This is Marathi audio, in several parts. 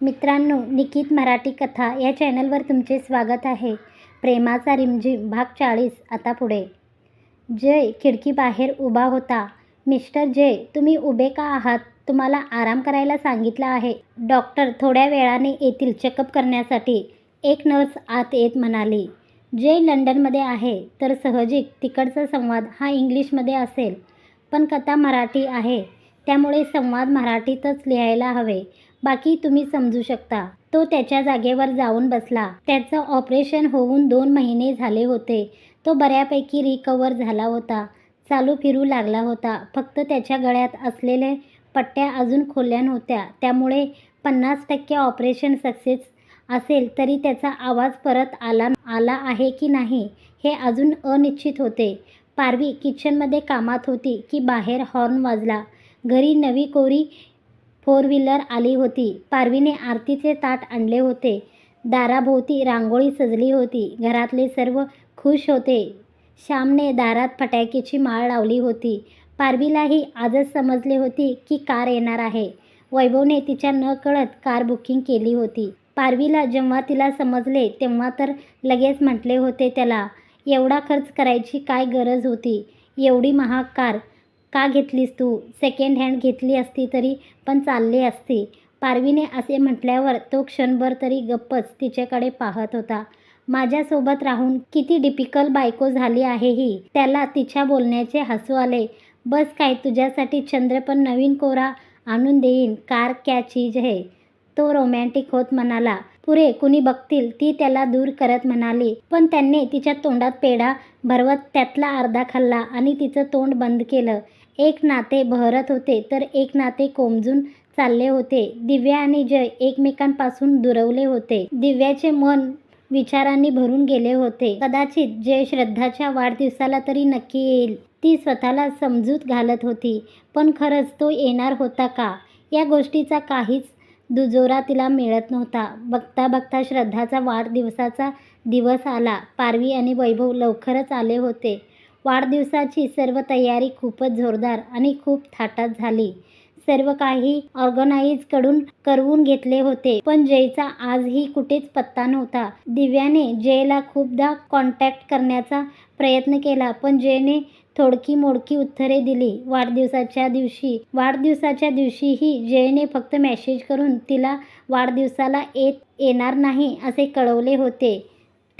मित्रांनो निकित मराठी कथा या चॅनलवर तुमचे स्वागत आहे. प्रेमाचा रिमझिम भाग चाळीस आता पुढे. जय खिडकीबाहेर उभा होता. मिस्टर जय तुम्ही उभे का आहात? तुम्हाला आराम करायला सांगितलं आहे. डॉक्टर थोड्या वेळाने येतील चेकअप करण्यासाठी एक नर्स आत येत म्हणाली जय लंडनमध्ये आहे तर सहजिक तिकडचा संवाद हा इंग्लिशमध्ये असेल. पण कथा मराठी आहे त्यामुळे संवाद मराठीतच लिहायला हवे. बाकी तुम्ही समजू शकता. तो त्याच्या जागेवर जाऊन बसला. त्याचं ऑपरेशन होऊन दोन महिने झाले होते. तो बऱ्यापैकी रिकवर झाला होता. चालू फिरू लागला होता. फक्त त्याच्या गळ्यात असलेले पट्ट्या अजून खोल्या नव्हत्या. त्यामुळे पन्नास टक्के ऑपरेशन सक्सेस असेल तरी त्याचा आवाज परत आला आला आहे की नाही हे अजून अनिश्चित होते. पारवी किचनमध्ये कामात होती की बाहेर हॉर्न वाजला. घरी नवी कोरी फोर व्हीलर आली होती. पारवीने आरतीचे ताट आणले होते. दाराभोवती रांगोळी सजली होती. घरातले सर्व खुश होते. श्यामने दारात फटाक्याची माळ लावली होती. पारवीलाही आजच समजले होती की कार येणार आहे. वैभवने तिच्या न कळत कार बुकिंग केली होती. पारवीला जेव्हा तिला समजले तेव्हा तर लगेच म्हटले होते त्याला एवढा खर्च करायची काय गरज होती? एवढी महाग कार का घेतलीस तू? सेकंड हँड घेतली असती तरी पण चालली असती. पारवीने असे म्हटल्यावर तो क्षणभर तरी गप्पच तिच्याकडे पाहत होता. माझ्यासोबत राहून किती डिपिकल बायको झाली आहे ही. त्याला तिच्या बोलण्याचे हसू आले. बस काय तुझ्यासाठी चंद्र पण नवीन कोरा आणून देईन. कार क्या चीज है? तो रोमॅन्टिक होत म्हणाला. पुरे कुणी बघतील? ती त्याला दूर करत म्हणाली. पण त्यांनी तिच्या तोंडात पेढा भरवत त्यातला अर्धा खाल्ला आणि तिचं तोंड बंद केलं. एक नाते बहरत होते तर एक नाते कोमजून चालले होते. दिव्या आणि जय एकमेकांपासून दुरवले होते. दिव्याचे मन विचारांनी भरून गेले होते. कदाचित जय श्रद्धाच्या वाढदिवसाला तरी नक्की येईल. ती स्वतःला समजूत घालत होती. पण खरंच तो येणार होता का? या गोष्टीचा काहीच दुजोरा तिला मिळत नव्हता. बघता बघता श्रद्धाचा वाढदिवसाचा दिवस आला. पारवी आणि वैभव लवकरच आले होते. वाढदिवसाची सर्व तयारी खूपच जोरदार आणि खूप थाटात झाली. सर्व काही ऑर्गनाईजकडून करवून घेतले होते. पण जयचा आजही कुठेच पत्ता नव्हता. दिव्याने जयला खूपदा कॉन्टॅक्ट करण्याचा प्रयत्न केला पण जयने थोडकी मोडकी उत्तरे दिली. वाढदिवसाच्या दिवशी वाढदिवसाच्या दिवशीही जयने फक्त मेसेज करून तिला वाढदिवसाला येत येणार नाही असे कळवले होते.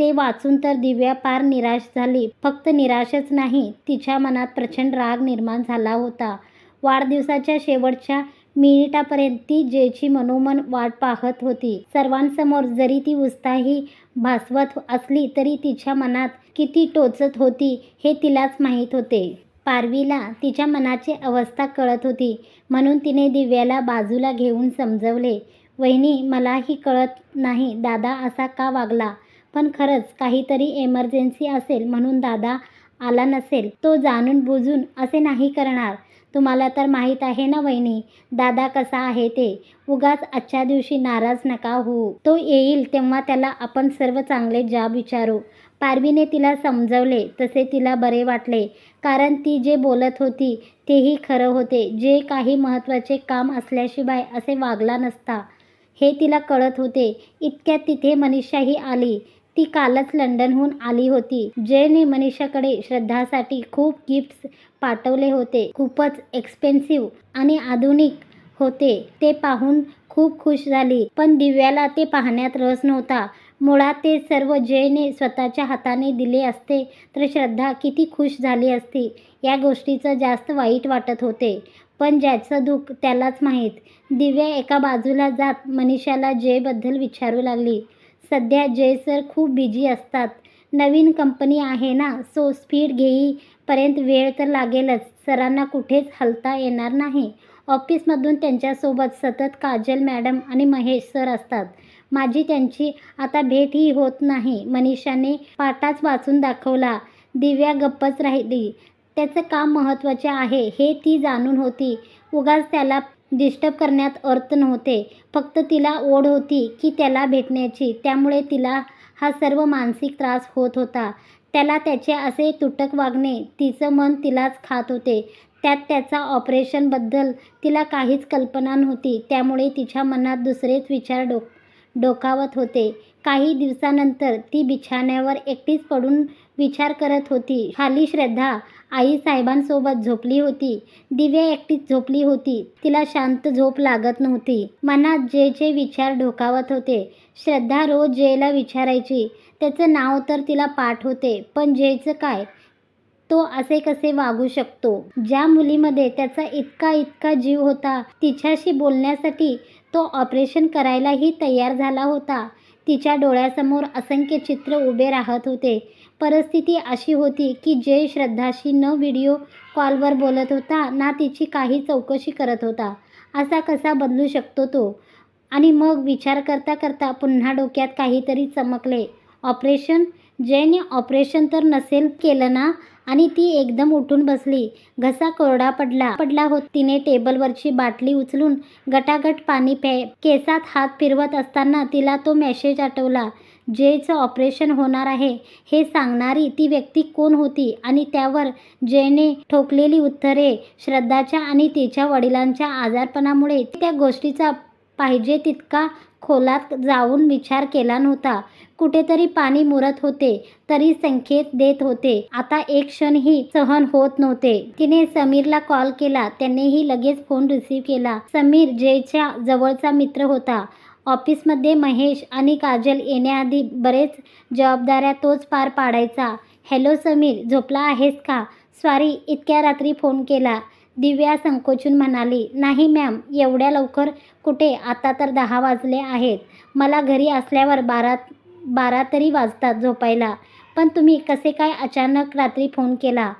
ते वाचून तर दिव्या पार निराश झाली. फक्त निराशच नाही तिच्या मनात प्रचंड राग निर्माण झाला होता. वाढदिवसाच्या शेवटच्या मिनिटापर्यंत ती जेची मनोमन वाट पाहत होती. सर्वांसमोर जरी ती उत्साही भासवत असली तरी तिच्या मनात किती टोचत होती हे तिलाच माहीत होते. पारवीला तिच्या मनाची अवस्था कळत होती. म्हणून तिने दिव्याला बाजूला घेऊन समजवले वहिनी मलाही कळत नाही दादा असा का वागला? पण खरंच काहीतरी एमर्जन्सी असेल म्हणून दादा आला नसेल. तो जाणून बुजून असे नाही करणार. तुम्हाला तर माहीत आहे ना वहिनी दादा कसा आहे ते. उगाच आजच्या दिवशी नाराज नका होऊ. तो येईल तेव्हा त्याला आपण सर्व चांगले जाब विचारू. पारवीने तिला समजवले तसे तिला बरे वाटले. कारण ती जे बोलत होती तेही खरं होते. जे काही महत्त्वाचे काम असल्याशिवाय असे वागला नसता. हे तिला कळत होते. इतक्यात तिथे मनीषाही आली. ती कालच लंडनहून आली होती. जयने मनीषाकडे श्रद्धासाठी खूप गिफ्ट्स पाठवले होते. खूपच एक्सपेन्सिव्ह आणि आधुनिक होते. ते पाहून खूप खुश झाली. पण दिव्याला ते पाहण्यात रस नव्हता. मुळात ते सर्व जयने स्वतःच्या हाताने दिले असते तर श्रद्धा किती खुश झाली असती. या गोष्टीचं जास्त वाईट वाटत होते. पण ज्याचं दुःख त्यालाच माहीत. दिव्या एका बाजूला जात मनीषाला जयबद्दल विचारू लागली. सध्या जय सर खूप बिझी असतात. नवीन कंपनी आहे ना सो स्पीड घेईपर्यंत वेळ तर लागेलच. सरांना कुठेच हलता येणार नाही. ऑफिसमधून त्यांच्यासोबत सतत काजल मॅडम आणि महेश सर असतात. माझी त्यांची आता भेटही होत नाही. मनीषाने पाटाच वाचून दाखवला. दिव्या गप्पच राहिली. त्याचं काम महत्त्वाचे आहे हे ती जाणून होती. उगाच त्याला डिस्टर्ब करण्यात अर्थ नव्हते. फक्त तिला ओढ होती की त्याला भेटण्याची. त्यामुळे तिला हा सर्व मानसिक त्रास होत होता. त्याला त्याचे असे तुटक वागणे तिचं मन तिलाच खात होते. त्यात त्याचा ऑपरेशनबद्दल तिला काहीच कल्पना नव्हती. त्यामुळे तिच्या मनात दुसरेच विचार डो डोकावत होते. काही दिवसानंतर ती बिछाण्यावर एकटीच पडून विचार करत होती. खाली श्रद्धा आई साहेबांसोबत झोपली होती. दिव्या एकटीच झोपली होती. तिला शांत झोप लागत नव्हती. मनात जे जे विचार डोकावत होते श्रद्धा रोज जेला विचारायची. त्याचं नाव तर तिला पाठ होते पण जेचं काय तो असे कसे वागू शकतो? ज्या मुलीमध्ये त्याचा इतका इतका जीव होता तिच्याशी बोलण्यासाठी तो ऑपरेशन करायलाही तयार झाला होता. तिच्या डोळ्यासमोर असंख्य चित्र उभे राहत होते. परिस्थिती अशी होती की जय श्रद्धाशी न व्हिडिओ कॉलवर बोलत होता ना तिची काही चौकशी करत होता. असा कसा बदलू शकतो तो? आणि मग विचार करता करता पुन्हा डोक्यात काहीतरी चमकले. ऑपरेशन? जयने ऑपरेशन तर नसेल केलं ना? आणि ती एकदम उठून बसली. घसा कोरडा पडला. पडला होत तिने टेबलवरची बाटली उचलून गटागट पाणी प्या केसात हात फिरवत असताना तिला तो मेसेज आठवला. जयचं ऑपरेशन होणार आहे हे सांगणारी ती व्यक्ती कोण होती आणि त्यावर जयने ठोकलेली उत्तरे श्रद्धाच्या आणि तिच्या वडिलांच्या आजारपणामुळे त्या गोष्टीचा पाहिजे तितका खोलात जाऊन विचार केला नव्हता. कुठेतरी पाणी मुरत होते तरी संकेत देत होते. आता एक क्षणही सहन होत नव्हते. तिने समीरला कॉल केला. त्यानेही लगेच फोन रिसीव केला. समीर जयच्या जवळचा मित्र होता ऑफिसमध्ये महेश आणि काजल येण्याआधी बरेच जबाबदाऱ्या तोच पार पाडायचा. हॅलो समीर झोपला आहेस का? स्वारी इतक्या रात्री फोन केला. दिव्या संकोचून म्हणाली नाही मॅम एवढ्या लवकर कुठे? आता तर दहा वाजले आहेत. मला घरी असल्यावर बारा बारा तरी वाजतात झोपायला. पण तुम्ही कसे काय अचानक रात्री फोन केला?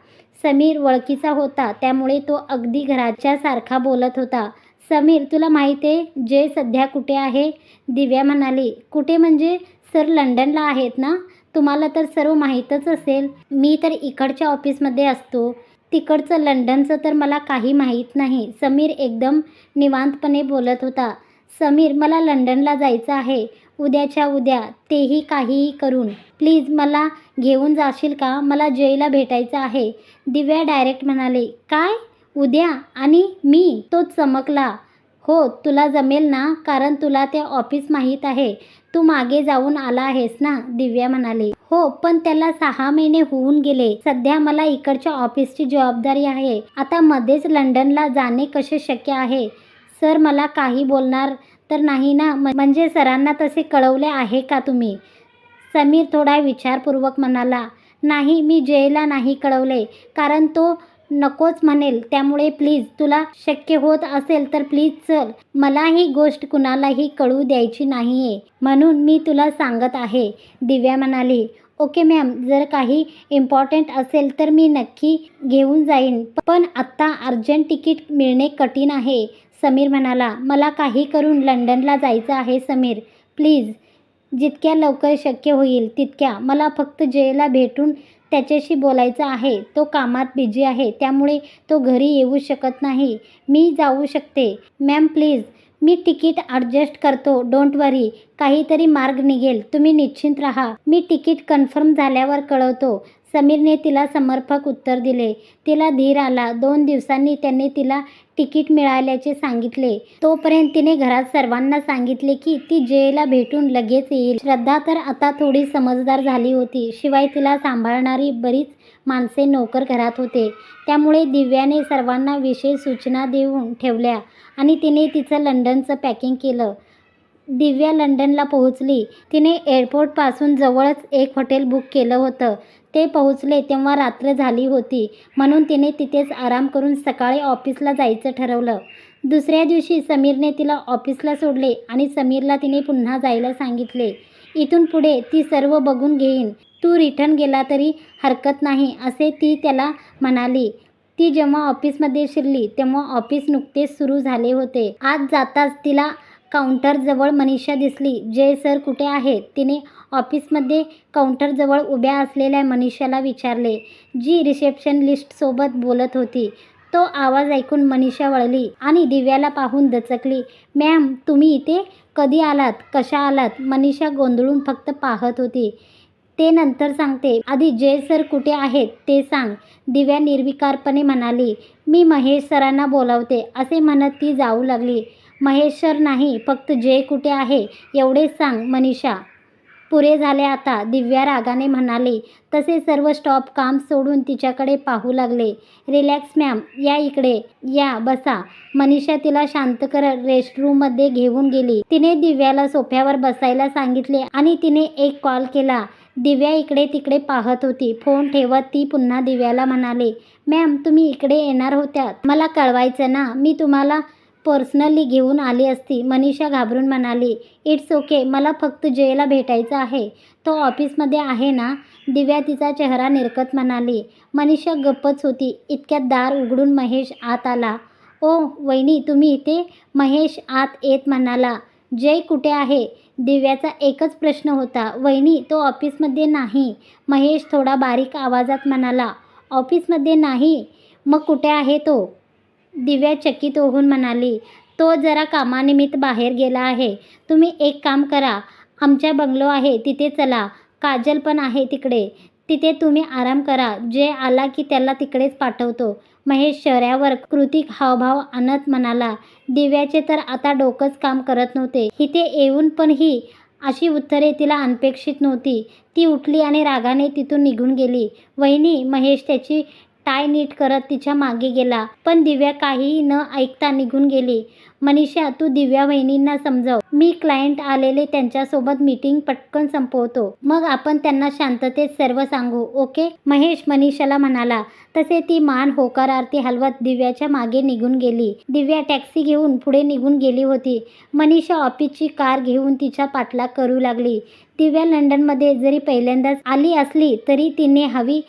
समीर वळखीचा होता त्यामुळे तो अगदी घराच्या सारखा बोलत होता. समीर तुला माहीत आहे जे सध्या कुठे आहे? दिव्या म्हणाली कुठे म्हणजे? सर लंडनला आहेत ना? तुम्हाला तर सर्व माहीतच असेल. मी तर इकडच्या ऑफिसमध्ये असतो. तिकडचं लंडनचं तर मला काही माहीत नाही. समीर एकदम निवांतपणे बोलत होता. समीर मला लंडनला जायचं आहे. उद्याच्या उद्या तेही काहीही करून. प्लीज मला घेऊन जाशील का? मला जयला भेटायचं आहे. दिव्या डायरेक्ट म्हणाले काय? उद्या आणि मी तो चमकला. हो तुला जमेल ना? कारण तुला ते ऑफिस माहीत आहे. तू मागे जाऊन आला आहेस ना? दिव्या म्हणाली. हो पण त्याला सहा महिने होऊन गेले. सध्या मला इकडच्या ऑफिसची जबाबदारी आहे. आता मध्येच लंडनला जाणे कसे शक्य आहे? सर मला काही बोलणार तर नाही ना? म- म्हणजे सरांना तसे कळवले आहे का तुम्ही? समीर थोडा विचारपूर्वक म्हणाला. नाही मी जयला नाही कळवले. कारण तो नकोच म्हणेल. त्यामुळे प्लीज तुला शक्य होत असेल तर प्लीज चल. मला ही गोष्ट कुणालाही कळू द्यायची नाही आहे म्हणून मी तुला सांगत आहे. दिव्या म्हणाली ओके मॅम जर काही इम्पॉर्टंट असेल तर मी नक्की घेऊन जाईन. पण आत्ता अर्जंट तिकीट मिळणे कठीण आहे. समीर म्हणाला मला काही करून लंडनला जायचं आहे समीर. प्लीज जितक्या लवकर शक्य होईल तितक्या. मला फक्त जयला भेटून त्याच्याशी बोलायचं आहे. तो कामात बिझी आहे. त्यामुळे तो घरी येऊ शकत नाही. मी जाऊ शकते. Ma'am please. Me ticket adjust करतो. Don't worry. काहीतरी मार्ग निघेल. तुम्ही निश्चिंत राहा. मी तिकीट कन्फर्म झाल्यावर कळवतो. समीरने तिला समर्पक उत्तर दिले. तिला धीर आला. दोन दिवसांनी त्यांनी तिला तिकीट मिळाल्याचे सांगितले. तोपर्यंत तिने घरात सर्वांना सांगितले की ती जयला भेटून लगेच येईल. श्रद्धा तर आता थोडी समजदार झाली होती. शिवाय तिला सांभाळणारी बरीच माणसे नोकर घरात होते. त्यामुळे दिव्याने सर्वांना विशेष सूचना देऊन ठेवल्या आणि तिने तिचं लंडनचं पॅकिंग केलं. दिव्या लंडनला पोहोचली. तिने एअरपोर्टपासून जवळच एक हॉटेल बुक केलं होतं. ते पोहोचले तेव्हा रात्र झाली होती. म्हणून तिने तिथेच आराम करून सकाळी ऑफिसला जायचं ठरवलं. दुसऱ्या दिवशी समीरने तिला ऑफिसला सोडले आणि समीरला तिने पुन्हा जायला सांगितले. इथून पुढे ती सर्व बघून घेईन. तू रिटर्न गेला तरी हरकत नाही असे ती त्याला म्हणाली. ती जेव्हा ऑफिसमध्ये शिरली तेव्हा ऑफिस नुकतेच सुरू झाले होते. आज जाताच तिला काउंटरजवळ मनीषा दिसली. जय सर कुठे आहेत? तिने ऑफिसमध्ये काउंटरजवळ उभ्या असलेल्या मनीषाला विचारले जी रिसेप्शन लिस्टसोबत बोलत होती तो आवाज ऐकून मनीषा वळली आणि दिव्याला पाहून दचकली मॅम तुम्ही इथे कधी आलात? कशा आलात? मनीषा गोंधळून फक्त पाहत होती. ते नंतर सांगते. आधी जय सर कुठे आहेत ते सांग दिव्या निर्विकारपणे म्हणाली. मी महेश सरांना बोलावते असे म्हणत ती जाऊ लागली. महेश सर नाही फक्त जय कुठे आहे एवढेच सांग मनीषा. पुरे झाले आता. दिव्या रागाने म्हणाले तसे सर्व स्टॉप काम सोडून तिच्याकडे पाहू लागले. रिलॅक्स मॅम या इकडे. या बसा. मनीषा तिला शांत करत रेस्टरूममध्ये घेऊन गेली. तिने दिव्याला सोफ्यावर बसायला सांगितले आणि तिने एक कॉल केला. दिव्या इकडे तिकडे पाहत होती. फोन ठेवत ती पुन्हा दिव्याला म्हणाले मॅम तुम्ही इकडे येणार होत्या मला कळवायचं ना. मी तुम्हाला पर्सनली घेऊन आली असती. मनीषा घाबरून म्हणाली इट्स ओके मला फक्त जयला भेटायचं आहे. तो ऑफिसमध्ये आहे ना? दिव्या तिचा चेहरा निरकत म्हणाली. मनीषा गप्पच होती. इतक्यात दार उघडून महेश आत आला. ओ वहिनी तुम्ही इथे? महेश आत येत म्हणाला. जय कुठे आहे? दिव्याचा एकच प्रश्न होता. वहिनी तो ऑफिसमध्ये नाही. महेश थोडा बारीक आवाजात म्हणाला. ऑफिसमध्ये नाही? मग कुठे आहे तो? दिव्या चकित होऊन म्हणाली तो जरा कामानिमित्त बाहेर गेला आहे. तुम्ही एक काम करा. आमच्या बंगलो आहे तिथे चला. काजल पण आहे तिकडे. तिथे तुम्ही आराम करा. जे आला की त्याला तिकडेच पाठवतो. महेश शहरावर कृतिक हावभाव आणत म्हणाला दिव्याचे तर आता डोकंच काम करत नव्हते. इथे येऊन पण ही अशी उत्तरे तिला अनपेक्षित नव्हती. ती उठली आणि रागाने तिथून निघून गेली. वहिनी महेश त्याची टाय नीट करत तिच्यामागे गेला. पण दिव्या काहीही न ऐकता निघून गेली. मनीषा तू दिव्या वहिनींना समजव. मी क्लायंट आलेले त्यांच्यासोबत मीटिंग पटकन संपवतो. मग आपण त्यांना शांततेत सर्व सांगू ओके? महेश मनीषाला म्हणाला. तसे ती मान होकार आरती हलवत दिव्याच्या मागे निघून गेली. दिव्या टॅक्सी घेऊन पुढे निघून गेली होती. मनीषा ऑफिसची कार घेऊन तिच्या पाठलाग करू लागली. दिव्या लंडनमध्ये जरी पहिल्यांदाच आली असली तरी तिने हवी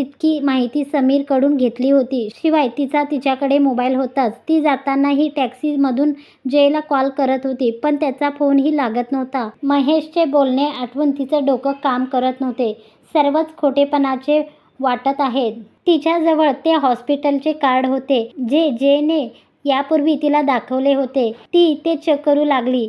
तितकी माहिती समीरकडून घेतली होती. शिवाय तिचा तिच्याकडे मोबाईल होताच. ती जातानाही टॅक्सीमधून जयला कॉल करत होती पण त्याचा फोनही लागत नव्हता. महेशचे बोलणे आठवून तिचं डोकं काम करत नव्हते. सर्वच खोटेपणाचे वाटत आहेत. तिच्याजवळ ते हॉस्पिटलचे कार्ड होते जे जेने यापूर्वी तिला दाखवले होते. ती ते चेक करू लागली.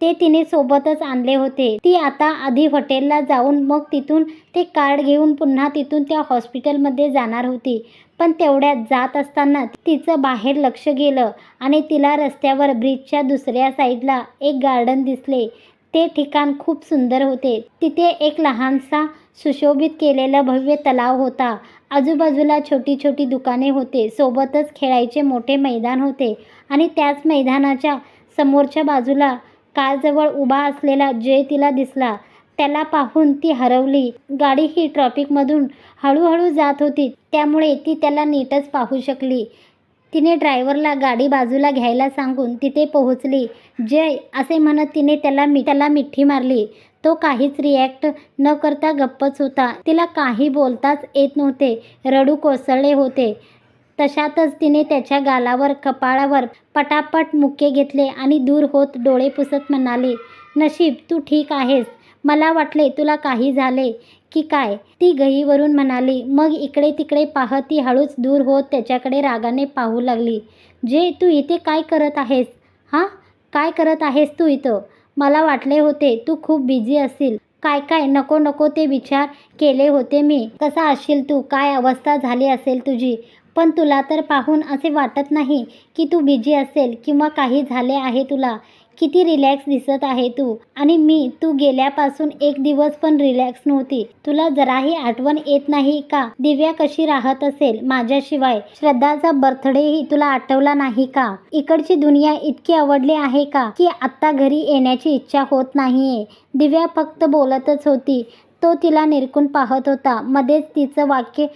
ते तिने सोबतच आणले होते. ती आता आधी हॉटेलला जाऊन मग तिथून ते कार्ड घेऊन पुन्हा तिथून त्या हॉस्पिटलमध्ये जाणार होती. पण तेवढ्यात जात असताना तिचं बाहेर लक्ष गेलं आणि तिला रस्त्यावर ब्रिजच्या दुसऱ्या साईडला एक गार्डन दिसले. ते ठिकाण खूप सुंदर होते. तिथे एक लहानसा सुशोभित केलेला भव्य तलाव होता. आजूबाजूला छोटी छोटी दुकाने होते. सोबतच खेळायचे मोठे मैदान होते आणि त्याच मैदानाच्या समोरच्या बाजूला कारजवळ उभा असलेला जय तिला दिसला त्याला पाहून ती हरवली. गाडी ही ट्रॉफिकमधून हळूहळू जात होती त्यामुळे ती त्याला नीटच पाहू शकली. तिने ड्रायव्हरला गाडी बाजूला घ्यायला सांगून तिथे पोहोचली. जय असे म्हणत तिने त्याला मी त्याला मिठी मारली. तो काहीच रिॲक्ट न करता गप्पच होता. तिला काही बोलताच येत नव्हते. रडू कोसळले होते. तशातच तिने त्याच्या गालावर कपाळावर पटापट मुक्के घेतले आणि दूर होत डोळे पुसत म्हणाली नशीब तू ठीक आहेस. मला वाटले तुला काही झाले की काय? ती गहीवरून म्हणाली मग इकडे तिकडे पाहत ती हळूच दूर होत त्याच्याकडे रागाने पाहू लागली. जे तू इथे काय करत आहेस? हां? काय करत आहेस तू इथं? मला वाटले होते तू खूप बिझी असशील. काय काय? नको नको ते विचार केले होते मी. कसा असशील तू? काय अवस्था झाली असेल तुझी? पण तुला तर पाहून असे वाटत नाही की तू बिझी असेल किंवा काही झाले आहे तुला. किती रिलॅक्स दिसत आहे तू. आणि मी तू गेल्यापासून एक दिवस पण रिलॅक्स नव्हती. तुला जराही आठवण येत नाही का? दिव्या कशी राहत असेल माझ्याशिवाय? श्रद्धाचा बर्थडेही तुला आठवला नाही का? इकडची दुनिया इतकी आवडली आहे का? की आत्ता घरी येण्याची इच्छा होत नाहीये. दिव्या फक्त बोलतच होती. तो तिला निरकून पाहत होता. मध्येच तिचं वाक्य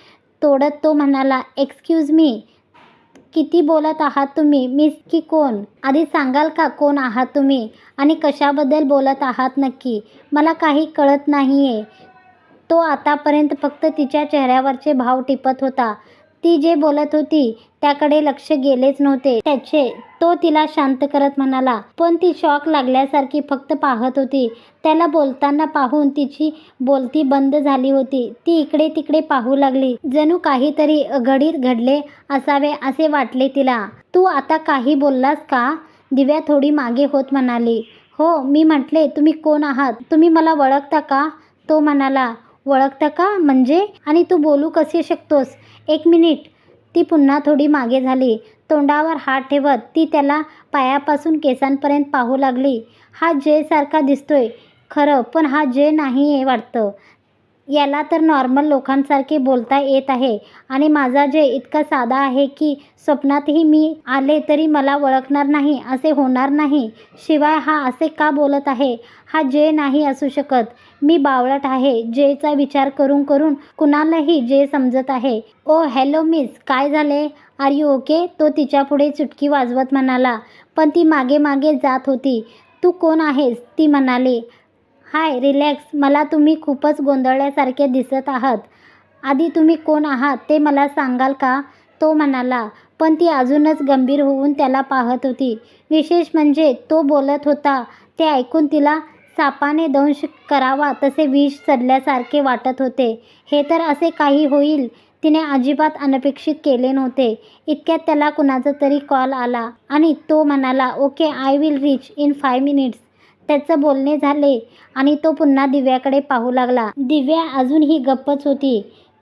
तोडत तो म्हणाला एक्सक्यूज मी किती बोलत आहात तुम्ही? मिस की कोण? आधी सांगाल का कोण आहात तुम्ही? आणि कशाबद्दल बोलत आहात नक्की? मला काही कळत नाही आहे तो आतापर्यंत फक्त तिच्या चेहऱ्यावरचे भाव टिपत होता. ती जे बोलत होती त्याकडे लक्ष गेलेच नव्हते. त्याचे तो तिला शांत करत म्हणाला पण ती शॉक लागल्यासारखी फक्त पाहत होती. त्याला बोलताना पाहून तिची बोलती बंद झाली होती. ती इकडे तिकडे पाहू लागली. जणू काहीतरी घडीत घडले असावे असे वाटले तिला. तू आता काही बोललास का? दिव्या थोडी मागे होत म्हणाली. हो मी म्हटले तुम्ही कोण आहात? तुम्ही मला ओळखता का? तो म्हणाला. ओळखता का? म्हणजे? आणि तू बोलू कसे शकतोस? एक मिनिट. ती पुन्हा थोडी मागे झाली. तोंडावर हात ठेवत ती त्याला पायापासून केसांपर्यंत पाहू लागली. हा जयसारखा दिसतोय. खरं पण हा जय नाही आहे वाटतं. याला तर नॉर्मल लोकांसारखे बोलता येत आहे. आणि माझा जय इतका साधा आहे की स्वप्नातही मी आले तरी मला ओळखणार नाही असे होणार नाही. शिवाय हा असे का बोलत आहे? हा जय नाही असू शकत. मी बावळट आहे जयचा विचार करून करून कुणालाही जय समजत आहे. ओ हॅलो मिस काय झाले? आर यू ओके तो तिच्यापुढे चुटकी वाजवत म्हणाला. पण ती मागे मागे जात होती. तू कोण आहेस? ती म्हणाली. Hi relax. मला तुम्ही खूपच गोंधळल्यासारखे दिसत आहात. आधी तुम्ही कोण आहात ते मला सांगाल का? तो म्हणाला. पण ती अजूनच गंभीर होऊन त्याला पाहत होती. विशेष म्हणजे तो बोलत होता. ते ऐकून तिला सापाने दंश करावा तसे विष चढल्यासारखे वाटत होते. हे तर असे काही होईल. तिने अजिबात अनपेक्षित केले नव्हते. इतक्यात त्याला कुणाचा तरी कॉल आला आणि तो म्हणाला okay I will reach in five minutes. त्याचं बोलणे झाले आणि तो पुन्हा दिव्याकडे पाहू लागला. दिव्या अजूनही गप्पच होती.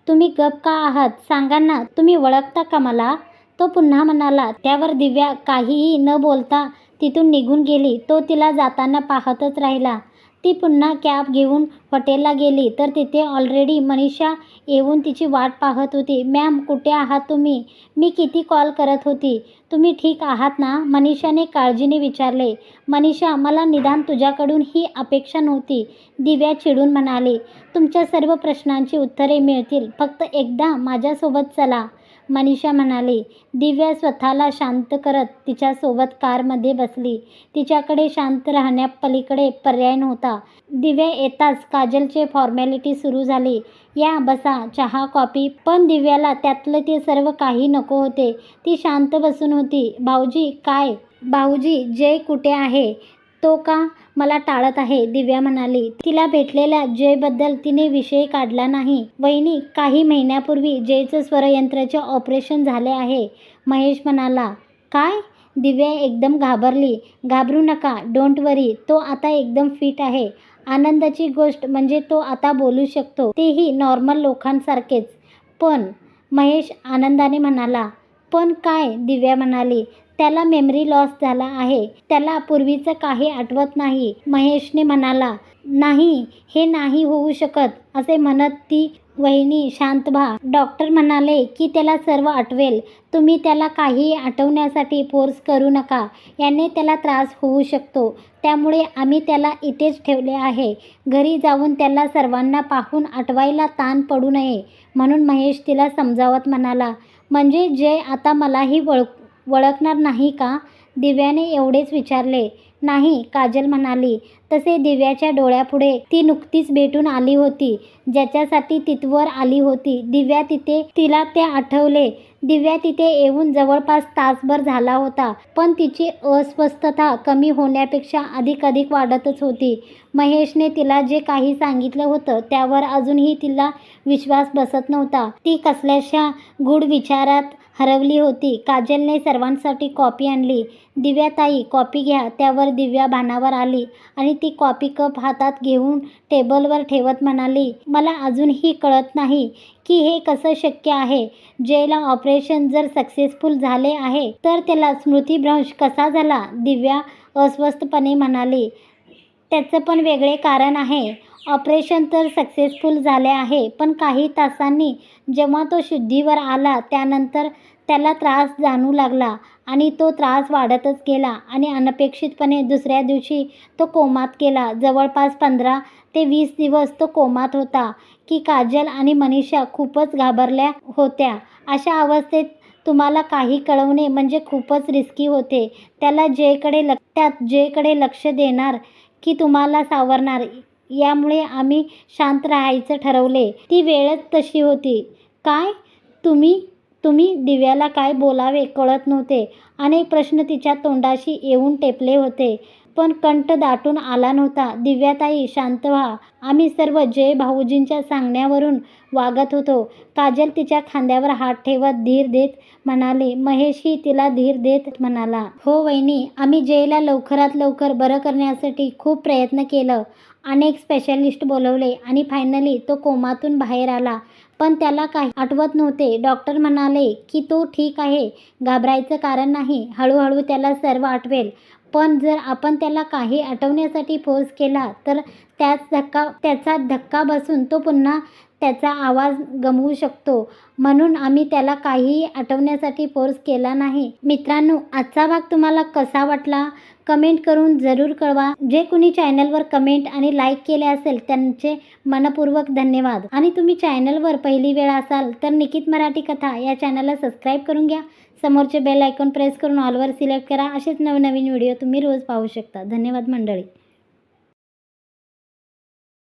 तुम्ही गप का आहात? सांगा ना तुम्ही ओळखता का मला? तो पुन्हा म्हणाला. त्यावर दिव्या काहीही न बोलता तिथून निघून गेली. तो तिला जाताना पाहतच राहिला. ती पुन्हा कॅब घेऊन हॉटेलला गेली. तर तिथे ऑलरेडी मनीषा येऊन तिची वाट पाहत होती. मॅम कुठे आहात तुम्ही? मी किती कॉल करत होती. तुम्ही ठीक आहात ना? मनीषाने काळजीने विचारले. मनीषा मला निदान तुझ्याकडून ही अपेक्षा नव्हती दिव्या चिडून म्हणाली. तुमच्या सर्व प्रश्नांची उत्तरे मिळतील. फक्त एकदा माझ्यासोबत चला. मनीषा म्हणाली दिव्या स्वतःला शांत करत तिच्यासोबत कारमध्ये बसली. तिच्याकडे शांत राहण्यापलीकडे पर्याय नव्हता. दिव्या येताच काजलचे फॉर्मॅलिटी सुरू झाली. या बसा चहा कॉफी. पण दिव्याला त्यातलं ते सर्व काही नको होते. ती शांत बसून होती. भाऊजी काय? भाऊजी जय कुठे आहे? तो का? मला टाळत आहे दिव्या म्हणाली. तिला भेटलेल्या जयबद्दल तिने विषय काढला नाही. वहिनी काही महिन्यापूर्वी जयचं स्वरयंत्राचे ऑपरेशन झाले आहे. महेश म्हणाला काय? दिव्या एकदम घाबरली. घाबरू नका डोंट वरी तो आता एकदम फिट आहे. आनंदाची गोष्ट म्हणजे तो आता बोलू शकतो. तेही नॉर्मल लोकांसारखेच. पण महेश आनंदाने म्हणाला. पण काय? दिव्या म्हणाली. त्याला मेमरी लॉस झाला आहे. त्याला पूर्वीचं काही आठवत नाही. महेशने म्हणाला नाही हे नाही होऊ शकत असे म्हणत ती वहिनी शांत व्हा. डॉक्टर म्हणाले की त्याला सर्व आठवेल. तुम्ही त्याला काही आठवण्यासाठी फोर्स करू नका. याने त्याला त्रास होऊ शकतो. त्यामुळे आम्ही त्याला इथेच ठेवले आहे. घरी जाऊन त्याला सर्वांना पाहून आठवायला ताण पडू नये म्हणून महेश तिला समजावत म्हणाला. म्हणजे जय आता मलाही ओळख ओळखणार नाही का? दिव्याने एवढेच विचारले. नाही काजल म्हणाली. तसे दिव्याच्या डोळ्यापुढे ती नुकतीच भेटून आली होती. ज्याच्यासाठी तिथवर आली होती. दिव्या तिथे तिला ते आठवले. दिव्या तिथे येऊन जवळपास तासभर झाला होता. पण तिची अस्वस्थता कमी होण्यापेक्षा अधिक अधिक वाढतच होती. महेशने तिला जे काही सांगितलं होतं त्यावर अजूनही तिला विश्वास बसत नव्हता. ती कसल्याशा गूढ विचारात हरवली होती. काजलने सर्वांसाठी कॉपी आणली. दिव्याताई कॉपी घ्या. त्यावर दिव्या भानावर आली आणि ती कॉपी कप हातात घेऊन टेबलवर ठेवत म्हणाली मला अजूनही कळत नाही की हे कसं शक्य आहे. जयला ऑपरेशन जर सक्सेसफुल झाले आहे तर त्याला स्मृतीभ्रंश कसा झाला? दिव्या अस्वस्थपणे म्हणाली त्याचं पण वेगळे कारण आहे. ऑपरेशन तर सक्सेसफुल झाले आहे पण काही तासांनी जेव्हा तो शुद्धीवर आला त्यानंतर त्याला त्रास जाणू लागला आणि तो त्रास वाढतच गेला आणि अनपेक्षितपणे दुसऱ्या दिवशी तो कोमात गेला. जवळपास पंधरा ते वीस दिवस तो कोमात होता की काजल आणि मनीषा खूपच घाबरल्या होत्या. अशा अवस्थेत तुम्हाला काही कळवणे म्हणजे खूपच रिस्की होते. त्याला जेकडे लक्ष त्यात जेकडे लक्ष देणार की तुम्हाला सावरणार. यामुळे आम्ही शांत राहायचं ठरवले. ती वेळच तशी होती. काय? तुम्ही तुम्ही दिव्याला काय बोलावे कळत नव्हते. अनेक प्रश्न तिच्या तोंडाशी येऊन टेपले होते. पण कंठ दाटून आला नव्हता. दिव्याताई शांत व्हा. आम्ही सर्व जय भाऊजींच्या सांगण्यावरून वागत होतो काजल तिच्या खांद्यावर हात ठेवत धीर देत म्हणाले महेशही तिला धीर देत म्हणाला हो वहिनी आम्ही जयला लवकरात लवकर बरं करण्यासाठी खूप प्रयत्न केलं. अनेक स्पेशालिस्ट बोलवले आणि फायनली तो कोमातून बाहेर आला. पण त्याला काही आठवत नव्हते. डॉक्टर म्हणाले की तो ठीक आहे. घाबरायचं कारण नाही. हळूहळू त्याला सर्व आठवेल. पण जर आपण त्याला काही आठवण्यासाठी फोर्स केला तर त्याच धक्का त्याचा धक्का बसून तो पुन्हा त्याचा आवाज गमवू शकतो. म्हणून आम्ही त्याला काहीही आठवण्यासाठी फोर्स केला नाही. मित्रांनो आजचा भाग तुम्हाला कसा वाटला? कमेंट करून जरूर कळवा. जे कुणी चॅनलवर कमेंट आणि लाईक केले असेल त्यांचे मनपूर्वक धन्यवाद. आणि तुम्ही चॅनलवर पहिली वेळ असाल तर निकित मराठी कथा या चॅनलला सबस्क्राईब करून घ्या. समोरचे बेल आयकॉन प्रेस करून ऑलवर सिलेक्ट करा. असेच नवनवीन व्हिडिओ तुम्ही रोज पाहू शकता. धन्यवाद मंडळी.